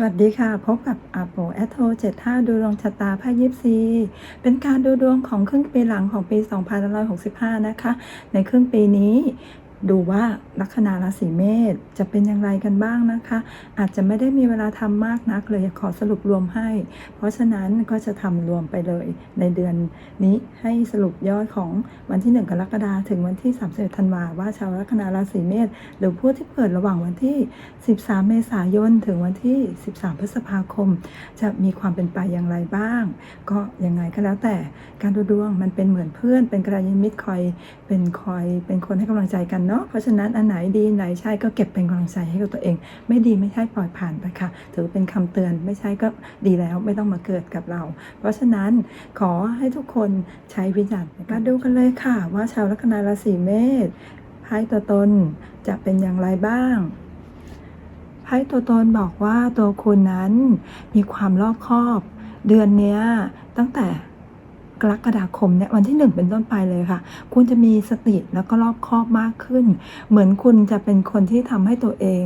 สวัสดีค่ะ พบกับอาโปแอทโท75ดูดวงชะตาไพ่ยิปซีเป็นการดูดวงของครึ่งปีหลังของปี 2565 นะคะ ในครึ่งปีนี้ดูว่า ลัคนาราศีเมษจะเป็นอย่างไรกันบ้างนะคะ อาจจะไม่ได้มีเวลาทำมากนักเลยขอสรุปรวมให้ เพราะฉะนั้นก็จะทำรวมไปเลยในเดือนนี้ให้สรุปยอดของวันที่ 1 กรกฎาคมถึงวันที่31ธันวาว่าชาวลัคนาราศีเมษหรือผู้ที่เกิดระหว่างวันที่ 13 เมษายนถึงวันที่ 13 พฤษภาคม จะมีความเป็นไปอย่างไรบ้าง ก็ยังไงก็แล้วแต่การดูดวงมันเป็นเหมือนเพื่อน เป็นกระยาณมิตรคอยเป็นคอยเป็นคนให้กำลังใจกันเนาะเพราะฉะนั้นอันไหนดีไหนใช่ก็เก็บเป็นกำลังใจให้กับตัวเอง ไม่ดีไม่ใช่ปล่อยผ่านไปค่ะ ถือเป็นคำเตือนไม่ใช่ก็ดีแล้วไม่ต้องมาเกิดกับเรา เพราะฉะนั้นขอให้ทุกคนใช้วิจารณ์ในกาดูกันเลยค่ะ ว่าชาวลัคนาราศีเมษไพ่ตัวตนจะเป็นอย่างไรบ้างไพ่ตัวตนบอกว่าตัวคุณนั้นมีความรอบคอบ เดือนนี้ตั้งแต่ กรกฎาคมเนี่ยวันที่หนึ่งเป็นต้นไปเลยค่ะ คุณจะมีสติแล้วก็รอบคอบมากขึ้น เหมือนคุณจะเป็นคนที่ทำให้ตัวเอง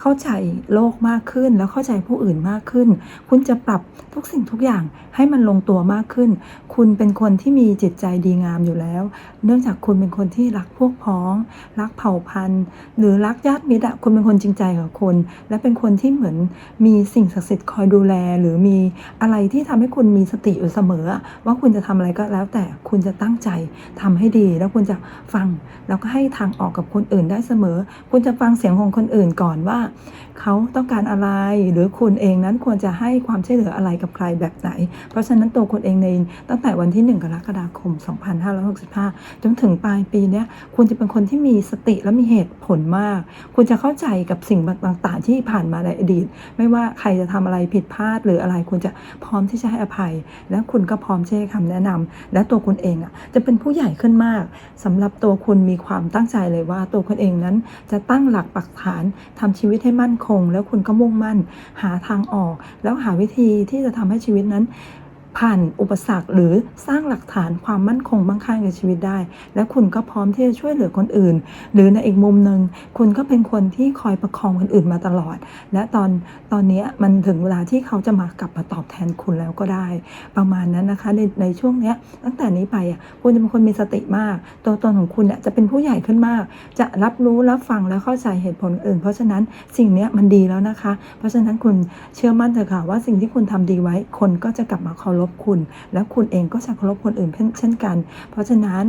เข้าใจโลกมากขึ้น แล้วเข้าใจผู้อื่นมากขึ้น คุณจะปรับทุกสิ่งทุกอย่างให้มันลงตัวมากขึ้น คุณเป็นคนที่มีจิตใจดีงามอยู่แล้ว เนื่องจากคุณเป็นคนที่รักพวกพ้อง รักเผ่าพันธุ์ หรือรักญาติมิตรคุณเป็นคนจริงใจกับคน และเป็นคนที่เหมือนมีสิ่งศักดิ์สิทธิ์คอยดูแล หรือมีอะไรที่ทำให้คุณมีสติอยู่เสมอ ว่าคุณจะทำอะไรก็แล้วแต่คุณจะตั้งใจทำให้ดี แล้วคุณจะฟังแล้วก็ให้ทางออกกับคนอื่นได้เสมอ คุณจะฟังเสียงของคนอื่นก่อนว่า เขาต้องการอะไรหรือคุณเองนั้นควรจะให้ความช่วยเหลืออะไรกับใครแบบไหน เพราะฉะนั้นตัวคุณเองในตั้งแต่วันที่ 1 กรกฎาคม 2565 จนถึงปลายปีเนี้ยคุณจะเป็นคนที่มีสติและมีเหตุผลมาก คุณจะเข้าใจกับสิ่งต่างๆ ที่ผ่านมาในอดีต ไม่ว่าใครจะทำอะไรผิดพลาดหรืออะไรคุณจะพร้อมที่จะให้อภัย และคุณก็พร้อมที่จะให้คำแนะนำและตัวคุณเองอะจะเป็นผู้ใหญ่ขึ้นมากสำหรับตัวคุณมีความตั้งใจเลยว่า ตัวคุณเองนั้นจะตั้งหลักปักฐานทำชีวิตให้มั่นคง แล้วคุณก็มุ่งมั่น หาทางออก แล้วหาวิธีที่จะทำให้ชีวิตนั้น ผ่านอุปสรรคหรือสร้างหลักฐานความมั่นคงมั่งคั่งในชีวิตได้ และคุณก็พร้อมที่จะช่วยเหลือคนอื่น หรือในอีกมุมหนึ่งคุณก็เป็นคนที่คอยประคองคนอื่นมาตลอด และตอนตอนนี้มันถึงเวลาที่เขาจะมากลับมาตอบแทนคุณแล้วก็ได้ ประมาณนั้นนะคะในในช่วงเนี้ยตั้งแต่นี้ไปอะคุณจะเป็นคนมีสติมาก ตัวตนของคุณเนี่ยจะเป็นผู้ใหญ่ขึ้นมาก จะรับรู้รับฟังและเข้าใจเหตุผลอื่น เพราะฉะนั้นสิ่งเนี้ยมันดีแล้วนะคะ เพราะฉะนั้นคุณเชื่อมั่นเถอะค่ะว่าสิ่งที่คุณทำดีไว้คนก็จะกลับมาเคารพคุณ แล้วคุณเองก็จะเคารพคนอื่นเช่นกัน เพราะฉะนั้น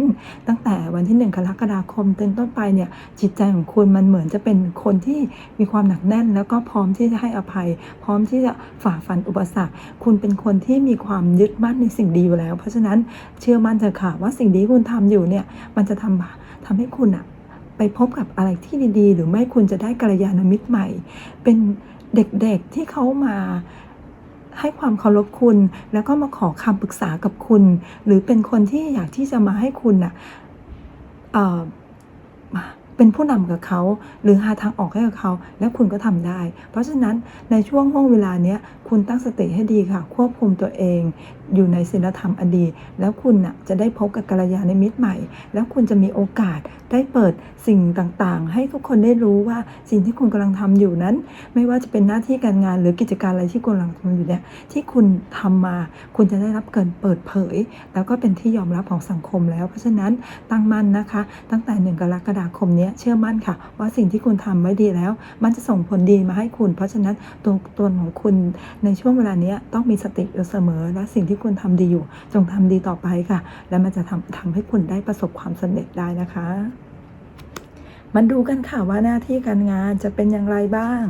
ตั้งแต่วันที่หนึ่งกรกฎาคมเป็นต้นไปเนี่ยจิตใจของคุณมันเหมือนจะเป็นคนที่มีความหนักแน่น แล้วก็พร้อมที่จะให้อภัย พร้อมที่จะฝ่าฟันอุปสรรค คุณเป็นคนที่มีความยึดมั่นในสิ่งดีอยู่แล้ว เพราะฉะนั้นเชื่อมั่นเถอะค่ะว่าสิ่งดีคุณทำอยู่เนี่ยมันจะทำทำให้คุณอะไปพบกับอะไรที่ดีๆ หรือไม่คุณจะได้กัลยาณมิตรใหม่ เป็นเด็กๆที่เขามา ให้ความเคารพคุณ แล้วก็มาขอคำปรึกษากับคุณ หรือเป็นคนที่อยากที่จะมาให้คุณน่ะเอ่อมา เป็นผู้นำกับเขา หรือหาทางออกให้กับเขา แล้วคุณก็ทำได้ เพราะฉะนั้นในช่วงห่วงเวลาเนี้ยคุณตั้งสติให้ดีค่ะ ควบคุมตัวเอง อยู่ในศีลธรรมอดี แล้วคุณน่ะจะได้พบกับกัลยาณมิตรใหม่ แล้วคุณจะมีโอกาสได้เปิดสิ่งต่างๆ ให้ทุกคนได้รู้ว่าสิ่งที่คุณกำลังทำอยู่นั้น ไม่ว่าจะเป็นหน้าที่การงานหรือกิจการอะไรที่คุณกำลังทำอยู่เนี่ยที่คุณทำมา คุณจะได้รับเกินเปิดเผย แล้วก็เป็นที่ยอมรับของสังคมแล้ว เพราะฉะนั้นตั้งมั่นนะคะ ตั้งแต่หนึ่งกรกฎาคมนี้เนี้ยเชื่อมั่นค่ะ ว่าสิ่งที่คุณทำไว้ดีแล้ว มันจะส่งผลดีมาให้คุณ เพราะฉะนั้นตัวตนของคุณในช่วงเวลานี้ต้องมีสติอยู่เสมอ และสิ่งที่คุณทำดีอยู่ จงทำดีต่อไปค่ะ และมันจะทำทำให้คุณได้ประสบความสำเร็จได้นะคะมาดูกันค่ะว่าหน้าที่การงานจะเป็นอย่างไรบ้าง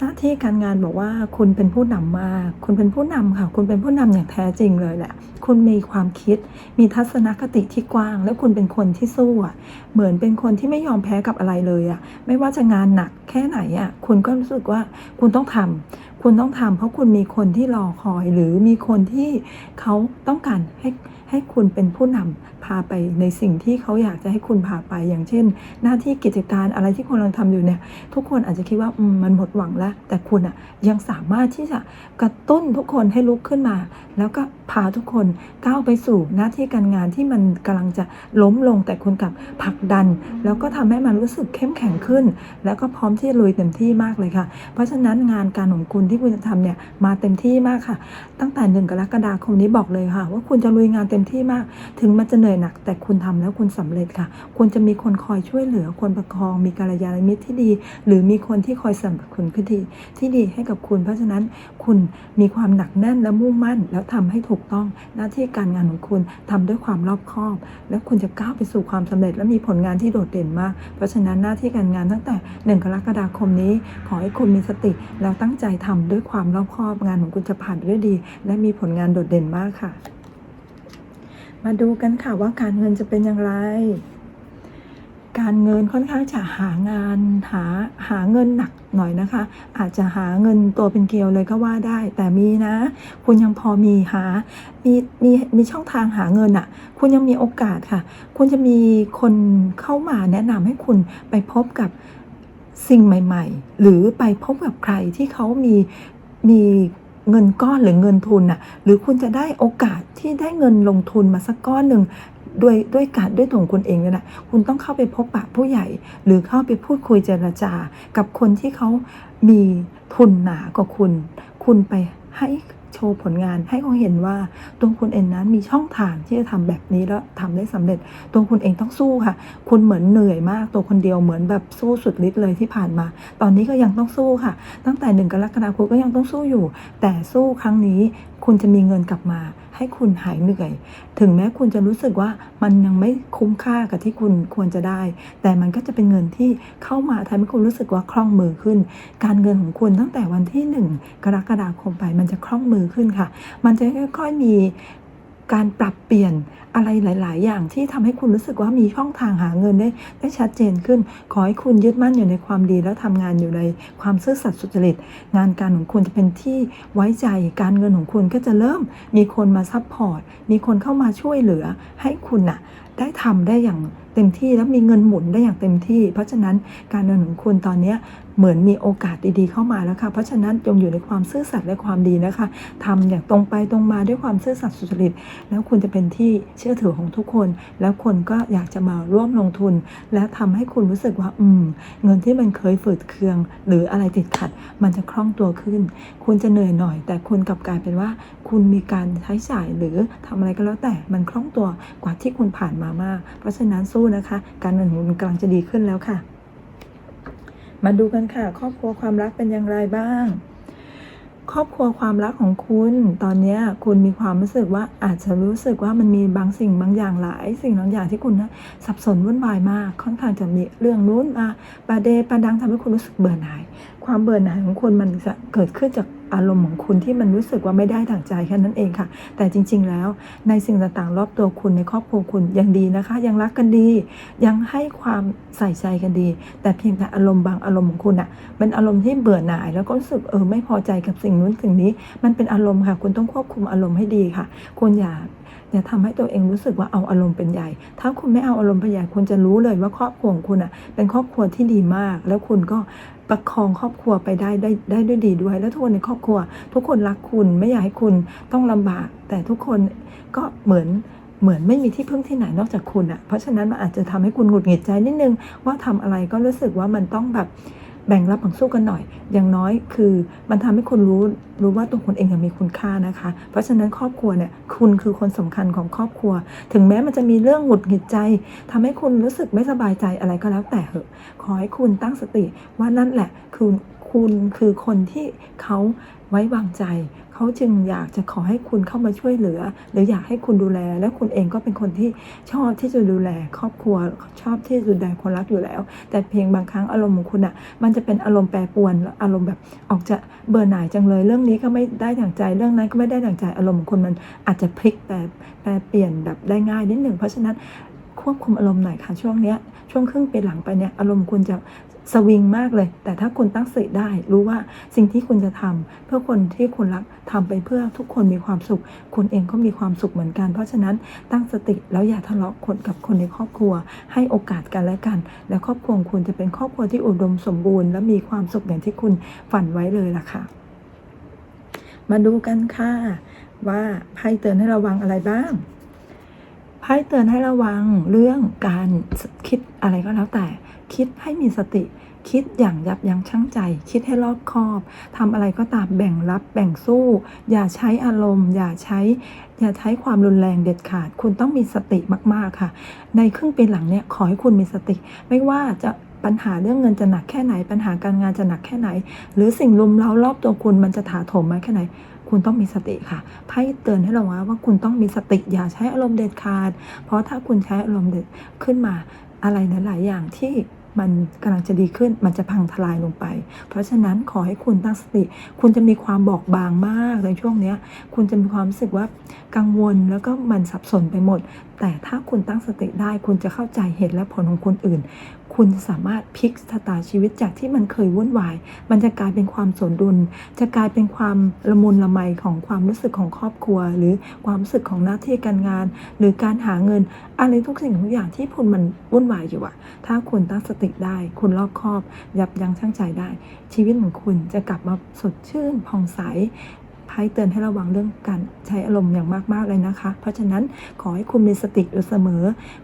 หน้าที่การงานบอกว่าคุณเป็นผู้นำมาก คุณเป็นผู้นำค่ะ คุณเป็นผู้นำอย่างแท้จริงเลยแหละ คุณมีความคิด มีทัศนคติที่กว้าง แล้วคุณเป็นคนที่สู้อะเหมือนเป็นคนที่ไม่ยอมแพ้กับอะไรเลยอะ ไม่ว่าจะงานหนักแค่ไหนอะ คุณก็รู้สึกว่าคุณต้องทำ คุณต้องทำเพราะคุณมีคนที่รอคอย หรือมีคนที่เขาต้องการให้ให้คุณเป็นผู้นำพาไปในสิ่งที่เขาอยากจะให้คุณพาไป อย่างเช่น หน้าที่กิจการอะไรที่คุณกำลังทำอยู่เนี่ย ทุกคนอาจจะคิดว่ามมันหมดหวังแล้ว แต่คุณอะยังสามารถที่จะกระตุ้นทุกคนให้ลุกขึ้นมา แล้วก็พาทุกคนก้าวไปสู่หน้าที่การงานที่มันกำลังจะล้มลง แต่คุณกลับผลักดัน แล้วก็ทำให้มันรู้สึกเข้มแข็งขึ้น แล้วก็พร้อมที่จะลุยเต็มที่มากเลยค่ะ เพราะฉะนั้นงานการของคุณที่คุณจะทำเนี่ยมาเต็มที่มากค่ะ ตั้งแต่หนึ่งกรกฎาคมนี้บอกเลยค่ะ ว่าคุณจะลุยงานเต็มที่มาก ถึงมันจะเหนื่อยหนัก แต่คุณทำแล้วคุณสำเร็จค่ะคุณจะมีคนคอยช่วยเหลือคนประคอง มีกัลยาณมิตรที่ดี หรือมีคนที่คอยสนับสนุนที่ดีที่ดีให้กับคุณ เพราะฉะนั้นคุณมีความหนักแน่นและมุ่งมั่น แล้วทำให้ถูกต้องหน้าที่การงานของคุณทำด้วยความรอบคอบ แล้วคุณจะก้าวไปสู่ความสำเร็จ และมีผลงานที่โดดเด่นมาก เพราะฉะนั้นหน้าที่การงานตั้งแต่หนึ่งกรกฎาคมนี้ ขอให้คุณมีสติแล้วตั้งใจทำด้วยความรอบคอบงานของคุณจะผ่านไปด้วยดี และมีผลงานโดดเด่นมากค่ะ มาดูกันค่ะว่าการเงินจะเป็นอย่างไร การเงินค่อนข้างจะหางานหาหาเงินหนักหน่อยนะคะ อาจจะหาเงินตัวเป็นเกลียวเลยก็ว่าได้ แต่มีนะ คุณยังพอมีหา มีมีมีช่องทางหาเงินอะ่ะ คุณยังมีโอกาสค่ะ คุณจะมีคนเข้ามาแนะนำให้คุณไปพบกับ สิ่งใหม่ ๆ หรือไปพบกับใครที่เขามีมีเงินก้อนหรือเงินทุนน่ะหรือคุณจะได้โอกาสที่ได้เงินลงทุนมาสักก้อนหนึ่งด้วยด้วยการด้วยตัวของคุณเองเนี่ยนะคุณต้องเข้าไปพบปะผู้ใหญ่ หรือเข้าไปพูดคุยเจรจา กับคนที่เขามีทุนหนากว่าคุณ คุณไปให้ โชว์ผลงานให้เขาเห็นว่าตัวคุณเองนั้นมีช่องทางที่จะทำแบบนี้แล้วทำได้สำเร็จ ตัวคุณเองต้องสู้ค่ะ คุณเหมือนเหนื่อยมาก ตัวคนเดียวเหมือนแบบสู้สุดฤทธิ์เลยที่ผ่านมา ตอนนี้ก็ยังต้องสู้ค่ะ ตั้งแต่หนึ่งกรกฎาคมก็ยังต้องสู้อยู่ แต่สู้ครั้งนี้ คุณจะมีเงินกลับมา ให้คุณหายเหนื่อย ถึงแม้คุณจะรู้สึกว่ามันยังไม่คุ้มค่ากับที่คุณควรจะได้ แต่มันก็จะเป็นเงินที่เข้ามาทำให้คุณรู้สึกว่าคล่องมือขึ้น การเงินของคุณตั้งแต่วันที่หนึ่งกรกฎาคมไป มันจะคล่องมือขึ้นค่ะ มันจะค่อยๆมี การปรับเปลี่ยนอะไรหลาย ๆ อย่างที่ทำให้คุณรู้สึกว่ามีช่องทางหาเงินได้ได้ชัดเจนขึ้น ขอให้คุณยึดมั่นอยู่ในความดี แล้วทำงานอยู่ในความซื่อสัตย์สุจริต งานการของคุณจะเป็นที่ไว้ใจ การเงินของคุณก็จะเริ่มมีคนมาซัพพอร์ต มีคนเข้ามาช่วยเหลือ ให้คุณน่ะได้ทำได้อย่างเต็มที่แล้วมีเงินหมุนได้อย่างเต็มที่ เพราะฉะนั้นการเงินของคุณตอนนี้ เหมือนมีโอกาสดีๆเข้ามาแล้วค่ะ เพราะฉะนั้นจงอยู่ในความซื่อสัตย์และความดีนะคะทำอย่างตรงไปตรงมาด้วยความซื่อสัตย์สุจริต แล้วคุณจะเป็นที่เชื่อถือของทุกคน แล้วคนก็อยากจะมาร่วมลงทุน และทำให้คุณรู้สึกว่า อืม เงินที่มันเคยฝืดเคือง หรืออะไรติดขัด มันจะคล่องตัวขึ้น คุณจะเหนื่อยหน่อย แต่คุณกลับกลายเป็นว่า คุณมีการใช้จ่ายหรือทำอะไรก็แล้วแต่มันคล่องตัวกว่าที่คุณผ่านมามาก เพราะฉะนั้นสู้นะคะ การเงินของคุณกำลังจะดีขึ้นแล้วค่ะ มาดูกันค่ะ ครอบครัวความรักเป็นอย่างไรบ้าง ครอบครัวความรักของคุณ ตอนนี้คุณมีความรู้สึกว่าอาจจะรู้สึกว่ามันมีบางสิ่งบางอย่างหลายสิ่งบางอย่างที่คุณนะสับสนวุ่นวายมาก ค่อนข้างจะมีเรื่องนู้นมาประเดประดังทำให้คุณรู้สึกเบื่อหน่าย ความเบื่อหน่ายของคุณมันจะเกิดขึ้นจาก อารมณ์ของคุณที่มันรู้สึกว่าไม่ได้ดั่งใจแค่นั้นเองค่ะ แต่จริง ๆ แล้วในสิ่งต่างๆ รอบตัวคุณในครอบครัวคุณยังดีนะคะ ยังรักกันดี ยังให้ความใส่ใจกันดี แต่เพียงแต่อารมณ์บางอารมณ์ของคุณอะเป็นอารมณ์ที่เบื่อหน่าย แล้วก็รู้สึกเออไม่พอใจกับสิ่งนู้นสิ่งนี้ มันเป็นอารมณ์ค่ะ คุณต้องควบคุมอารมณ์ให้ดีค่ะ คุณอย่า อย่าทำให้ตัวเองรู้สึกว่าเอาอารมณ์เป็นใหญ่ ถ้าคุณไม่เอาอารมณ์เป็นใหญ่คุณจะรู้เลยว่าครอบครัวของคุณอะเป็นครอบครัวที่ดีมาก แล้วคุณก็ประคองครอบครัวไปได้ได้ได้ด้วยดีด้วย แล้วทุกคนในครอบครัว ทุกคนรักคุณไม่อยากให้คุณต้องลำบาก แต่ทุกคนก็เหมือนเหมือนไม่มีที่พึ่งที่ไหนนอกจากคุณอะ เพราะฉะนั้นมันอาจจะทำให้คุณหงุดหงิดใจนิดนึงว่าทำอะไรก็รู้สึกว่ามันต้องแบบ แบ่งรับแบ่งสู้กันหน่อย อย่างน้อยคือมันทำให้คนรู้รู้ว่าตัวคนเองยังมีคุณค่านะคะ เพราะฉะนั้นครอบครัวเนี่ยคุณคือคนสำคัญของครอบครัว ถึงแม้มันจะมีเรื่องหงุดหงิดใจทำให้คุณรู้สึกไม่สบายใจอะไรก็แล้วแต่เหอะ ขอให้คุณตั้งสติว่านั่นแหละคือคุณคือคนที่เขา ไว้วางใจ เขาจึงอยากจะขอให้คุณเข้ามาช่วยเหลือ หรืออยากให้คุณดูแล แล้วคุณเองก็เป็นคนที่ชอบที่จะดูแล ครอบครัวชอบที่จะดูแลคนรักอยู่แล้ว แต่เพียงบางครั้งอารมณ์ของคุณอะมันจะเป็นอารมณ์แปรปรวนอารมณ์แบบออกจะเบื่อหน่ายจังเลย เรื่องนี้ก็ไม่ได้อย่างใจเรื่องนั้นก็ไม่ได้อย่างใจอารมณ์ของคุณมันอาจจะพลิกแปรแปรเปลี่ยนแบบได้ง่ายนิดหนึ่งเพราะฉะนั้นคควบคุมอารมณ์หน่อยค่ะช่วงเนี้ยช่วงครึ่งปีหลังไปเนี่ยอารมณ์คุณจะ สวิงมากเลย แต่ถ้าคุณตั้งสติได้รู้ว่าสิ่งที่คุณจะทำเพื่อคนที่คุณรักทำไปเพื่อทุกคนมีความสุข คุณเองก็มีความสุขเหมือนกัน เพราะฉะนั้นตั้งสติแล้วอย่าทะเลาะคนกับคนในครอบครัว ให้โอกาสกันและกัน และครอบครัวคุณจะเป็นครอบครัวที่อุดมสมบูรณ์ และมีความสุขอย่างที่คุณฝันไว้เลยล่ะค่ะ มาดูกันค่ะว่าไพ่เตือนให้ระวังอะไรบ้างไพ่เตือนให้ระวังเรื่องการคิดอะไรก็แล้วแต่ คิดให้มีสติ คิดอย่างยับยั้งชั่งใจ คิดให้รอบคอบทำอะไรก็ตามแบ่งรับแบ่งสู้ อย่าใช้อารมณ์ อย่าใช้ อย่าใช้ความรุนแรงเด็ดขาด คุณต้องมีสติมากๆค่ะ ในครึ่งปีหลังเนี่ยขอให้คุณมีสติ ไม่ว่าจะปัญหาเรื่องเงินจะหนักแค่ไหน ปัญหาการงานจะหนักแค่ไหน หรือสิ่งลุมเร้ารอบตัวคุณมันจะถาโถมมาแค่ไหนคุณต้องมีสติค่ะ ไพ่เตือนให้เราว่าว่าคุณต้องมีสติอย่าใช้อารมณ์เด็ดขาด เพราะถ้าคุณใช้อารมณ์เด็ดขึ้นมา อะไรหลาย ๆ อย่างที่มันกำลังจะดีขึ้น มันจะพังทลายลงไป เพราะฉะนั้นขอให้คุณตั้งสติ คุณจะมีความบอกบางมากในช่วงเนี้ยคุณจะมีความรู้สึกว่ากังวลแล้วก็มันสับสนไปหมด แต่ถ้าคุณตั้งสติได้ คุณจะเข้าใจเหตุและผลของคนอื่น คุณสามารถพลิกชะตาชีวิตจากที่มันเคยวุ่นวาย มันจะกลายเป็นความสมดุล จะกลายเป็นความละมุนละไมของความรู้สึกของครอบครัว หรือความรู้สึกของหน้าที่การงาน หรือการหาเงิน อะไรทุกสิ่งทุกอย่างที่คุณมันวุ่นวายอยู่อะถ้าคุณตั้งสติได้ คุณรอบคอบ ยับยั้งชั่งใจได้ ชีวิตของคุณจะกลับมาสดชื่นผ่องใส ไพ่เตือนให้ระวังเรื่องการใช้อารมณ์อย่างมากๆเลยนะคะ เพราะฉะนั้นขอให้คุณมีสติอยู่เสมอ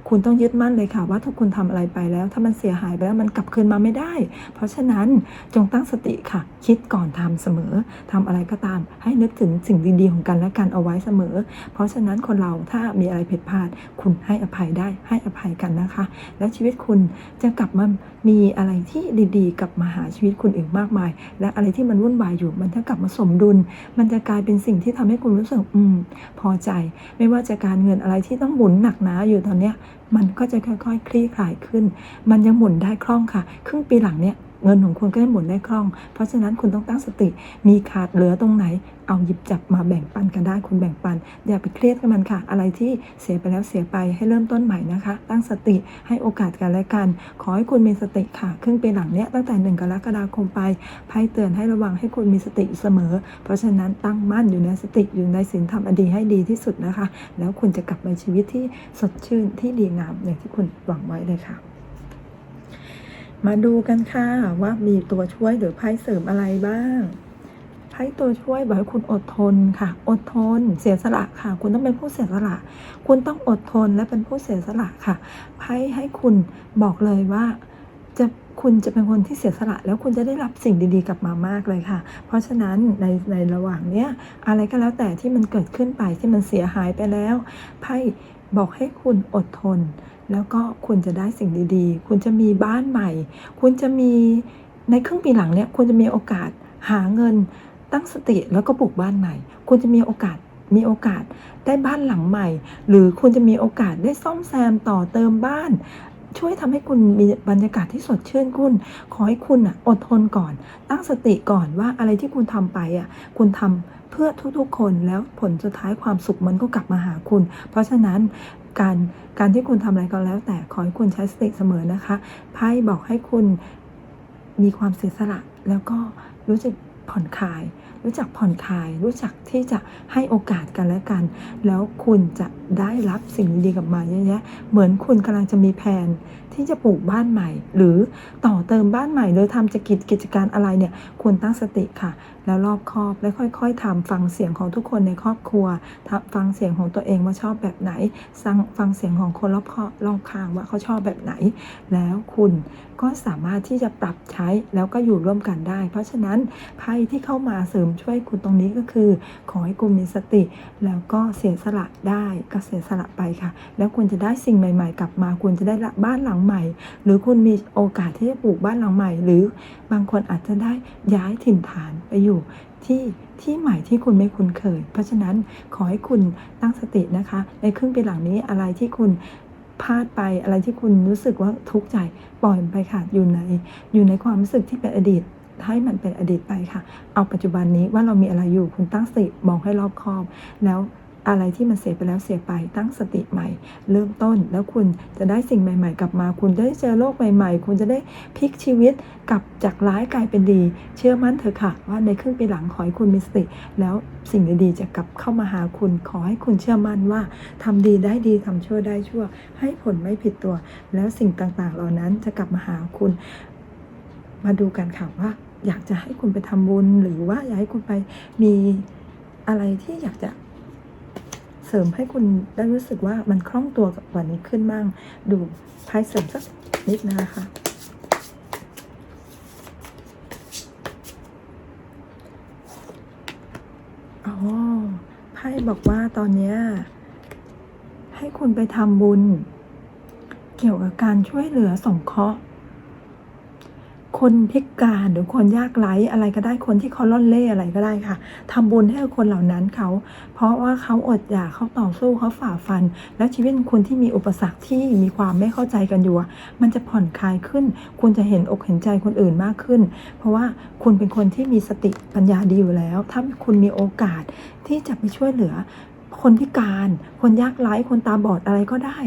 คุณต้องยึดมั่นเลยค่ะว่าถ้าคุณทำอะไรไปแล้ว ถ้ามันเสียหายไปแล้วมันกลับคืนมาไม่ได้ เพราะฉะนั้นจงตั้งสติค่ะ คิดก่อนทำเสมอทำอะไรก็ตาม ให้นึกถึงสิ่งดีๆของกันและกันเอาไว้เสมอ เพราะฉะนั้นคนเราถ้ามีอะไรผิดพลาด คุณให้อภัยได้ให้อภัยกันนะคะ แล้วชีวิตคุณจะกลับมามีอะไรที่ดีๆ กลับมาหาชีวิตคุณอีกมากมาย และอะไรที่มันวุ่นวายอยู่มันจะกลับมาสมดุล มันจะกลายเป็นสิ่งที่ทำให้คุณรู้สึกอืมพอใจ ไม่ว่าจะการเงินอะไรที่ต้องหมุนหนักหนาอยู่ตอนเนี้ยมันก็จะค่อยๆคลี่คลายขึ้น มันยังหมุนได้คล่องค่ะ ครึ่งปีหลังเนี้ย เงินของคุณก็จะหมุนได้คล่อง เพราะฉะนั้นคุณต้องตั้งสติ มีขาดเหลือตรงไหน เอาหยิบจับมาแบ่งปันกันได้ คุณแบ่งปัน อย่าไปเครียดกับมันค่ะ อะไรที่เสียไปแล้วเสียไปให้เริ่มต้นใหม่นะคะ ตั้งสติให้โอกาสกันและกัน ขอให้คุณมีสติค่ะ ครึ่งปีหลังเนี้ยตั้งแต่หนึ่งกรกฎาคมไปไพ่เตือนให้ระวังให้คุณมีสติเสมอ เพราะฉะนั้นตั้งมั่นอยู่ในสติอยู่ในศีลธรรมอดีให้ดีที่สุดนะคะ แล้วคุณจะกลับมาชีวิตที่สดชื่นที่ดีงามอย่างที่คุณหวังไว้เลยค่ะ มาดูกันค่ะว่ามีตัวช่วยหรือไพ่เสริมอะไรบ้าง ไพ่ตัวช่วยบอกให้คุณอดทนค่ะ อดทน เสียสละค่ะ คุณต้องเป็นผู้เสียสละ คุณต้องอดทนและเป็นผู้เสียสละค่ะ ไพ่ให้คุณบอกเลยว่าจะคุณจะเป็นคนที่เสียสละ แล้วคุณจะได้รับสิ่งดีๆกลับมามากเลยค่ะ เพราะฉะนั้นในในระหว่างเนี้ยอะไรก็แล้วแต่ที่มันเกิดขึ้นไปที่มันเสียหายไปแล้วไพ่บอกให้คุณอดทน แล้วก็คุณจะได้สิ่งดีๆ คุณจะมีบ้านใหม่ คุณจะมีในครึ่งปีหลังเนี่ยคุณจะมีโอกาสหาเงินตั้งสติแล้วก็ปลูกบ้านใหม่ คุณจะมีโอกาสมีโอกาสได้บ้านหลังใหม่ หรือคุณจะมีโอกาสได้ซ่อมแซมต่อเติมบ้าน ช่วยทำให้คุณมีบรรยากาศที่สดชื่นคุณ ขอให้คุณอะอดทนก่อน ตั้งสติก่อนว่าอะไรที่คุณทำไปอะคุณทำ เพื่อทุกๆ คนแล้วผลสุดท้ายความสุขมันก็กลับมาหาคุณ เพราะฉะนั้นการการที่คุณทำอะไรก็แล้ว แต่ขอให้คุณใช้สติเสมอนะคะไพ่บอกให้คุณมีความเสียสละแล้วก็รู้สึกผ่อนคลาย รู้จักผ่อนคลาย รู้จักที่จะให้โอกาสกันและกัน แล้วคุณจะได้รับสิ่งดีๆกลับมาเยอะแยะเหมือนคุณกำลังจะมีแผนที่จะปลูกบ้านใหม่ หรือต่อเติมบ้านใหม่ หรือทำจะกิจกิจการอะไรเนี่ยคุณตั้งสติค่ะ แล้วรอบคอบและค่อยๆทำฟังเสียงของทุกคนในครอบครัวฟังเสียงของตัวเองว่าชอบแบบไหนฟังเสียงของคนรอบรอบข้างว่าเขาชอบแบบไหน แล้วคุณ ก็สามารถที่จะปรับใช้แล้วก็อยู่ร่วมกันได้ เพราะฉะนั้นไพ่ที่เข้ามาเสริมช่วยคุณตรงนี้ก็คือ ขอให้คุณมีสติ แล้วก็เสียสละได้ก็เสียสละไปค่ะ แล้วคุณจะได้สิ่งใหม่ ๆ กลับมาคุณจะได้บ้านหลังใหม่ หรือคุณมีโอกาสที่จะปลูกบ้านหลังใหม่ หรือบางคนอาจจะได้ย้ายถิ่นฐานไปอยู่ที่ที่ใหม่ที่คุณไม่คุ้นเคย เพราะฉะนั้นขอให้คุณตั้งสตินะคะ ในครึ่งปีหลังนี้อะไรที่คุณ พลาดไปอะไรที่คุณรู้สึกว่าทุกข์ใจปล่อยมันไปค่ะอยู่ในอยู่ในความรู้สึกที่เป็นอดีตให้มันเป็นอดีตไปค่ะ เอาปัจจุบันนี้ว่าเรามีอะไรอยู่คุณตั้งสติมองให้รอบคอบ แล้ว อะไรที่มันเสียไปแล้วเสียไปตั้งสติใหม่ เริ่มต้นแล้วคุณจะได้สิ่งใหม่ ๆ กลับมา คุณจะได้เจอโลกใหม่ ๆ คุณจะได้พลิกชีวิตกลับจากร้ายกลายเป็นดี เชื่อมั่นเถอะค่ะ ว่าในครึ่งปีหลังขอให้คุณมีสติ แล้วสิ่งดีๆจะกลับเข้ามาหาคุณ ขอให้คุณเชื่อมั่นว่าทำดีได้ดีทำชั่วได้ชั่ว ให้ผลไม่ผิดตัว แล้วสิ่งต่างๆ เหล่านั้นจะกลับมาหาคุณ มาดูกันค่ะว่า อยากจะให้คุณไปทำบุญหรือว่าอยากให้คุณไปมีอะไรที่อยากจะ เสริมให้คุณได้รู้สึกว่ามันคล่องตัวกว่านี้ขึ้นบ้างดูไพ่เสริมสักนิดนะคะอ๋อไพ่บอกว่าตอนนี้ให้คุณไปทำบุญ เกี่ยวกับการช่วยเหลือสงเคราะห์ คนพิการหรือคนยากไร้อะไรก็ได้คนที่เขาล่อนเล่อะไรก็ได้ค่ะทำบุญให้คนเหล่านั้นเขา เพราะว่าเขาอดอยากเขาต่อสู้เขาฝ่าฟัน แล้วชีวิตคุณที่มีอุปสรรคที่มีความไม่เข้าใจกันอยู่ มันจะผ่อนคลายขึ้น คุณจะเห็นอกเห็นใจคนอื่นมากขึ้น เพราะว่าคุณเป็นคนที่มีสติปัญญาดีอยู่แล้ว ถ้าคุณมีโอกาสที่จะไปช่วยเหลือ คนพิการ คนยากไร้ คนตาบอดอะไรก็ได้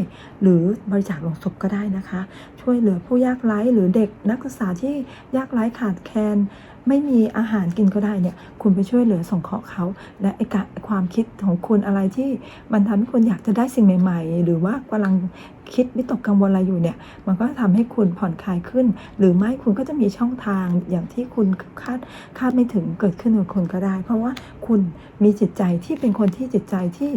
หรือบริจาคลงศพก็ได้นะคะ ช่วยเหลือผู้ยากไร้หรือเด็กนักศึกษาที่ยากไร้ขาดแคลน ไม่มีอาหารกินก็ได้เนี่ย คุณไปช่วยเหลือส่งเคราะห์เขา และไอ้กะความคิดของคุณอะไรที่มันทำให้คุณอยากจะได้สิ่งใหม่ ๆ หรือว่ากำลังคิดวิตกกังวลอะไรอยู่เนี่ย มันก็ทำให้คุณผ่อนคลายขึ้น หรือไม่คุณก็จะมีช่องทางอย่างที่คุณคาดคาดไม่ถึงเกิดขึ้นกับคนก็ได้ เพราะว่าคุณมีจิตใจที่เป็นคนที่จิตใจที่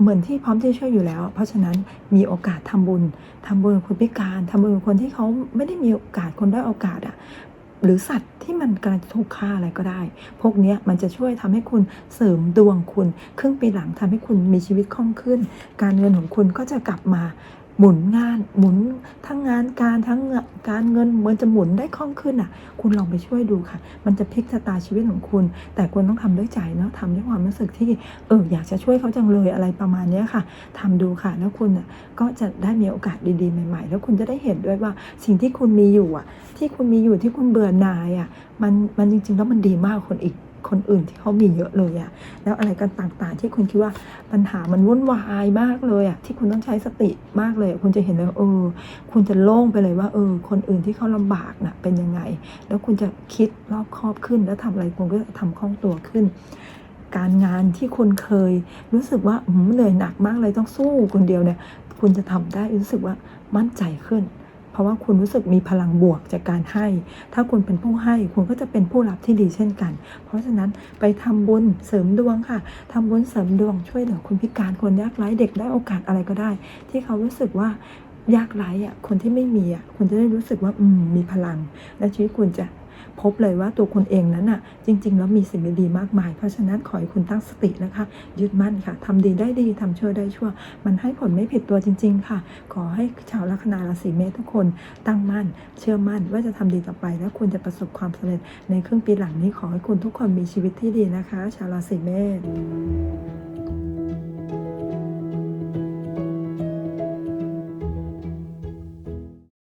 เหมือนที่พร้อมที่จะช่วยอยู่แล้ว เพราะฉะนั้นมีโอกาสทำบุญทำบุญกับคนพิการทำบุญกับคนที่เขาไม่ได้มีโอกาสคนได้โอกาสอะ หรือสัตว์ที่มันกำลังจะถูกฆ่าอะไรก็ได้ พวกนี้มันจะช่วยทำให้คุณเสริมดวงคุณ ครึ่งปีหลังทำให้คุณมีชีวิตคล่องขึ้น การเงินของคุณก็จะกลับมา หมุนงานหมุนทั้งงานการทั้งการเงินมันจะหมุนได้คล่องขึ้นอะ คุณลองไปช่วยดูค่ะ มันจะพลิกชะตาชีวิตของคุณ แต่คุณต้องทำด้วยใจเนาะทำด้วยความรู้สึกที่เอออยากจะช่วยเขาจังเลยอะไรประมาณเนี้ยค่ะทำดูค่ะ แล้วคุณอะก็จะได้มีโอกาสดีๆใหม่ ๆ แล้วคุณจะได้เห็นด้วยว่าสิ่งที่คุณมีอยู่อะ ที่คุณมีอยู่ที่คุณเบื่อหน่ายอะมันมันจริงๆแล้วมันดีมากคนอีก คนอื่นที่เขามีเยอะเลยอะแล้วอะไรกันต่างๆ ที่คุณคิดว่าปัญหามันวุ่นวายมากเลยอะที่คุณต้องใช้สติมากเลย คุณจะเห็นเลยเออ คุณจะโล่งไปเลยว่าเออ คนอื่นที่เขาลำบากน่ะเป็นยังไง แล้วคุณจะคิดรอบคอบขึ้น แล้วทำอะไรคุณก็จะทำคล่องตัวขึ้น การงานที่คุณเคย รู้สึกว่าอืมเหนื่อยหนักมากเลยต้องสู้คนเดียวเนี่ย คุณจะทำได้รู้สึกว่ามั่นใจขึ้น ราะว่าคุณรู้สึกมีพลังบวกจากการให้ ถ้าคุณเป็นผู้ให้คุณก็จะเป็นผู้รับที่ดีเช่นกัน เพราะฉะนั้นไปทำบุญเสริมดวงค่ะทำบุญเสริมดวงช่วยเหลือคนพิการคนยากไร้เด็กได้โอกาสอะไรก็ได้ ที่เขารู้สึกว่ายากไร้อะคนที่ไม่มีอะคุณจะได้รู้สึกว่าอืมมีพลัง และชีวิตคุณจะ พบเลยว่าตัวคุณเองนั้นอะจริง ๆ แล้วมีสิ่งดีๆมากมาย เพราะฉะนั้นขอให้คุณตั้งสตินะคะ ยึดมั่นค่ะทำดีได้ดีทำชั่วได้ชั่ว มันให้ผลไม่ผิดตัวจริง ๆ ค่ะ ขอให้ชาวลัคนาราศีเมษทุกคนตั้งมั่น เชื่อมั่นว่าจะทำดีต่อไป และคุณจะประสบความสำเร็จในครึ่งปีหลังนี้ขอให้คุณทุกคนมีชีวิตที่ดีนะคะ ชาวราศีเมษ